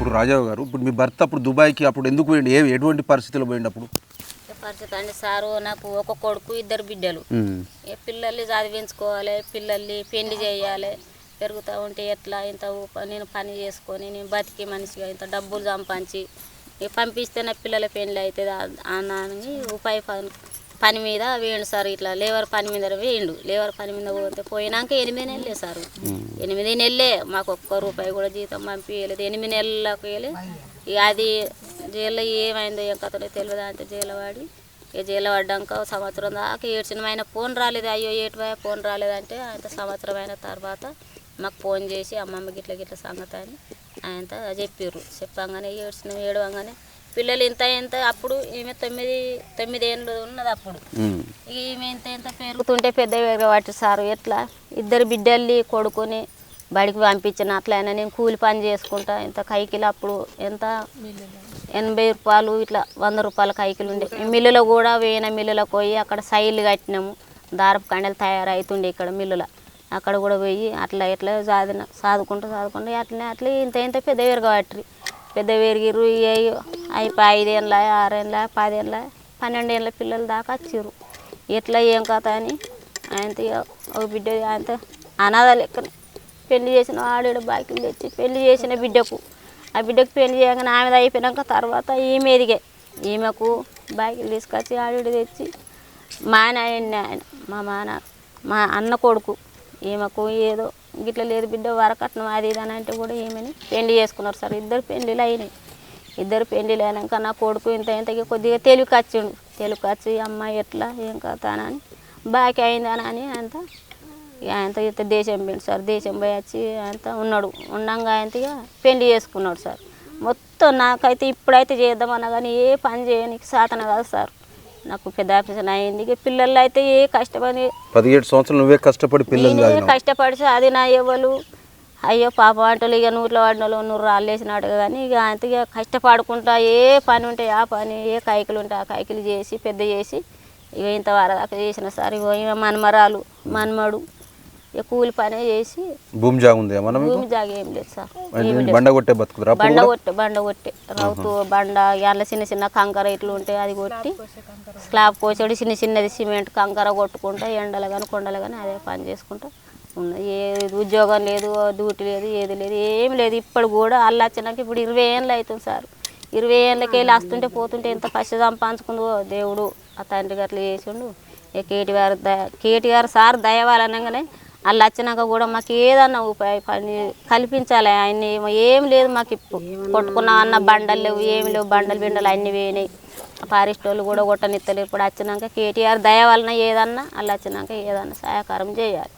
ఇప్పుడు రాజావు గారు ఇప్పుడు మీ భర్త అప్పుడు దుబాయ్కి అప్పుడు ఎందుకు పోయిండు? ఏ ఎటువంటి పరిస్థితిలో పోయిండు అప్పుడు? పరిస్థితి అండి సారు నాకు ఒక కొడుకు ఇద్దరు బిడ్డలు. ఏ పిల్లల్ని చదివించుకోవాలి పిల్లల్ని పెళ్ళి చేయాలి పెరుగుతూ ఉంటే ఎట్లా? ఇంత నేను పని చేసుకొని నేను బతికి మనిషిగా ఇంత డబ్బులు సంపాదించి పంపిస్తే నా పిల్లల పెళ్ళి అవుతుంది? అన్న అని ఉపాయ పని మీద వేయండు సార్ ఇట్లా లేబర్ పని మీద వేయండు. లేబర్ పని మీద పోతే పోయినాక ఎనిమిది నెలలే సార్. ఎనిమిది నెలలే మాకు ఒక్క రూపాయి కూడా జీతం పంపించలేదు ఎనిమిది నెలలకు వెళ్ళి అది జైల్లో ఏమైందో ఏం కథలో తెలియదు అంటే జైలు వాడి ఇక జైలు పడ్డాక సంవత్సరం దాకా ఏడ్చిన ఆయన ఫోన్ రాలేదు. అయ్యో ఏటివా ఫోన్ రాలేదంటే ఆయన సంవత్సరం అయిన తర్వాత మాకు ఫోన్ చేసి అమ్మమ్మ గిట్ల గిట్ల సంగతి అని ఆయనతో చెప్పారు చెప్పంగానే ఏడ్చిన ఏడవంగానే పిల్లలు ఇంత ఇంత అప్పుడు ఈమె తొమ్మిది తొమ్మిది ఏళ్ళు ఉన్నది అప్పుడు. ఈమె ఇంత ఇంత పెరుగుతుంటే పెద్ద పెరగబట్టి సారు ఎట్లా? ఇద్దరు బిడ్డల్ని కొడుకుని బడికి పంపించిన అట్లయినా నేను కూలి పని చేసుకుంటా ఇంత కైకిలు అప్పుడు ఎంత? ఎనభై రూపాయలు ఇట్లా వంద రూపాయల కైకిలు ఉండే. మిల్లులో కూడా వేయిన మిల్లులకు పోయి అక్కడ సైలు కట్టినాము. దారపు కండలు తయారవుతుండే ఇక్కడ మిల్లులో. అక్కడ కూడా పోయి అట్లా ఇట్లా సాధిన సాదుకుంటూ సాదుకుంటూ అట్లనే అట్లా ఇంత ఇంత పెద్ద పెరగబట్టి పెద్ద పెరిగిరు అవి ఐదేళ్ళ ఆరేళ్ళ పదేళ్ళ పన్నెండేళ్ళ పిల్లల దాకా వచ్చిర్రు. ఎట్లా ఏం కథ అని ఆయనతో ఇక ఒక బిడ్డ ఆయనతో అనాథ లెక్కనే పెళ్ళి చేసిన ఆడేడు బాకీలు తెచ్చి పెళ్ళి చేసిన బిడ్డకు. ఆ బిడ్డకు పెళ్ళి చేయగానే ఆమెది అయిపోయినాక తర్వాత ఈమె ఎదిగే. ఈమెకు బాకీలు తీసుకొచ్చి ఆడేడు తెచ్చి మా నాయన్ని ఆయన మా మాన మా అన్న కొడుకు. ఈమెకు ఏదో గిట్ల లేదు బిడ్డ వరకట్నం అది ఇది అని అంటే కూడా ఈమెని పెళ్ళి చేసుకున్నారు సార్. ఇద్దరు పెళ్ళిళ్ళు అయినాయి. ఇద్దరు పెళ్ళిళ్ళు అయినాక నా కొడుకు ఇంత ఇంతకి కొద్దిగా తెలివికి వచ్చిండు తెలివికి వచ్చి అమ్మాయి ఎట్లా ఏం కథ అని. బాకీ అయిందని అని అంత ఆయనతో ఇంత దేశం పోయిండు సార్. దేశం పోయి వచ్చి ఆయనత ఉన్నాడు. ఉండంగా ఆయనతో పెళ్ళి చేసుకున్నాడు సార్. మొత్తం నాకైతే ఇప్పుడైతే చేద్దామన్నా కానీ ఏ పని చేయనికి సాధన కాదు సార్. నాకు పెద్ద ఆపరేషన్ అయింది. పిల్లలు అయితే ఏ కష్టపడి పదిహేడు సంవత్సరాలు నువ్వే కష్టపడి పిల్లలు. కష్టపడి అది నా ఎవరు? అయ్యో పాప అంటలు ఇక నూరులో వాడిన వాళ్ళు నూరు రాళ్ళేసినాడు కానీ ఇక అంత ఇక కష్టపడుకుంటా ఏ పని ఉంటే ఆ పని ఏ కైకిలు ఉంటే ఆ కైకిలు చేసి పెద్ద చేసి ఇక ఇంత వరదాకా చేసిన సార్. ఈమె మన్మరాలు మన్మడు ఇక కూలి పనే చేసి భూమి జాగా ఉంది ఏమన్నా మీకు? భూమి జాగ ఏం లేదు సార్. బండ కొట్టే బతుకుతురా బండ? కొట్టే బండ కొట్టే. రౌతు బండ ఇట్లా చిన్న చిన్న కంకర ఇట్లు ఉంటే అది కొట్టి స్లాబ్ కోసాడు చిన్న చిన్నది సిమెంట్ కంకర కొట్టుకుంటా ఎండలు కానీ కొండలు కానీ అదే పని చేసుకుంటా. ఏ ఉద్యోగం లేదు డ్యూటీ లేదు ఏది లేదు ఏం లేదు. ఇప్పుడు కూడా అల్లు వచ్చినాక ఇప్పుడు ఇరవై ఏళ్ళు అవుతుంది సార్. ఇరవై ఏళ్ళకి వెళ్ళి వస్తుంటే పోతుంటే ఎంత కష్ట సంపాదించుకుందో దేవుడు ఆ తండ్రి గట్ల చేసిండు. కేటీఆర్ దయ కేటీఆర్ సార్ దయవాలనగానే వాళ్ళు వచ్చినాక కూడా మాకు ఏదన్నా ఉపాయ పని కల్పించాలి. ఆయన్ని ఏం లేదు మాకు ఇప్పుడు కొట్టుకున్నాం అన్న బండలు లేవు ఏం లేవు. బండలు బిండలు అన్నీ పోయినాయి. ఫారెస్ట్ వాళ్ళు కూడా కొట్టనిత్తలేరు ఇప్పుడు వచ్చినాక కేటీఆర్ దయ వలన ఏదన్నా వాళ్ళు వచ్చినాక ఏదన్నా సహాయకారం చేయాలి.